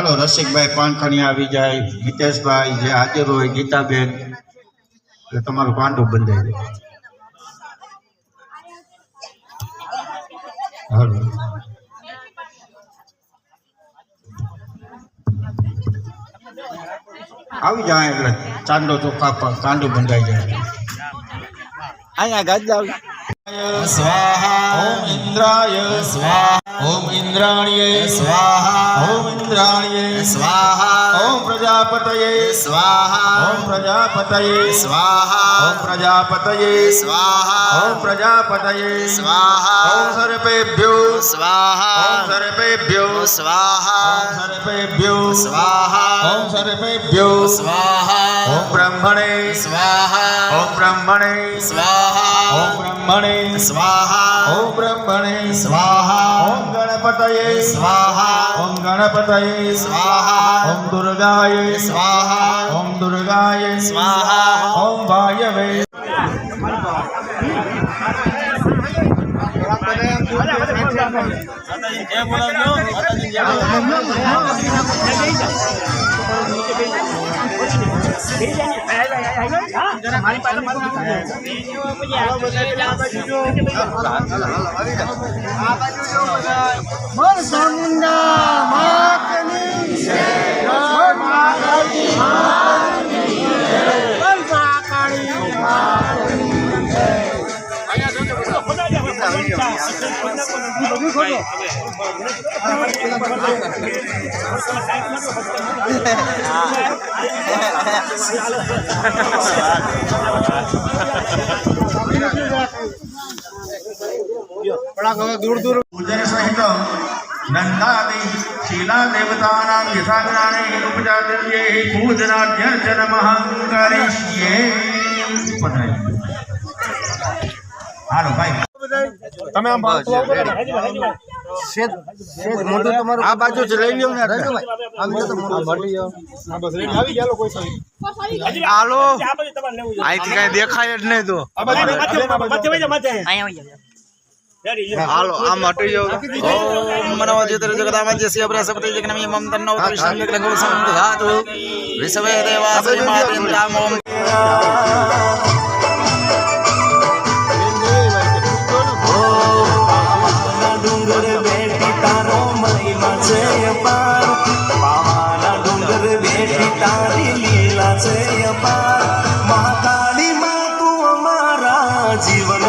રસિકભાઈ પાનખણી આવી જાય, હિતેશભાઈ જે હાજર હોય, ગીતાબેન. એટલે તમારું પાંડુ બંધાઈ જાય. હાલો. આવી જાય એટલે ચાંદો ચોખા પર કાંડું બંધાઈ જાય. અહીંયા ગાજ स्वाहा ओम इंद्राय स्वाहा ओम इंद्राण्य स्वाहा ओम इंद्राण्य स्वाहा ओम प्रजापत स्वाहा ओम प्रजापत स्वाहा ओम प्रजापत स्वाहा ओम प्रजापत स्वाहा ओम सर्पेभ्यो स्वाहा सर्पेभ्यो स्वाहा सर्पेभ्यो स्वाहा ओम सर्पेभ्यो स्वाहा ओम ब्रह्मणे स्वाहा ओम ब्रह्मणे स्वाहा ब्रह्मणे। स्वाहा। ओम ब्रह्मणे। स्वाहा। ओम गणपतये। स्वाहा। ओम गणपतये। स्वाहा। ओम दुर्गाय। स्वाहा। ओम दुर्गाय। स्वाहा। ओम वायवे મારી ચામુંડા दूर दूर पूजन सहित नंदादि शीला देवतानां यथाग्राणे उपजातिर्ये पूजनाभ्यर्चनमहङ्करिष्ये भाई આવો ને. આ બાજુ જ લઈ લ્યો ને હા, બસ રેડી આવી ગયા લોકો કોઈ સાહેબ. હાલો અહીંથી કઈ દેખાય જ નહીં તો આ બાજુ બેન, આ બાજુ. હાલો આમ હટી જાવ ઓમ મનવા જ્યોતિર જગદામાં જય અબ્રસપતિ જગનમી મમ તન્નો વિષ્ણુ જગન ગોસમ ધાતુ વિશ્વે દેવા શ્રીમાતિન્દામ ઓમ Мальдива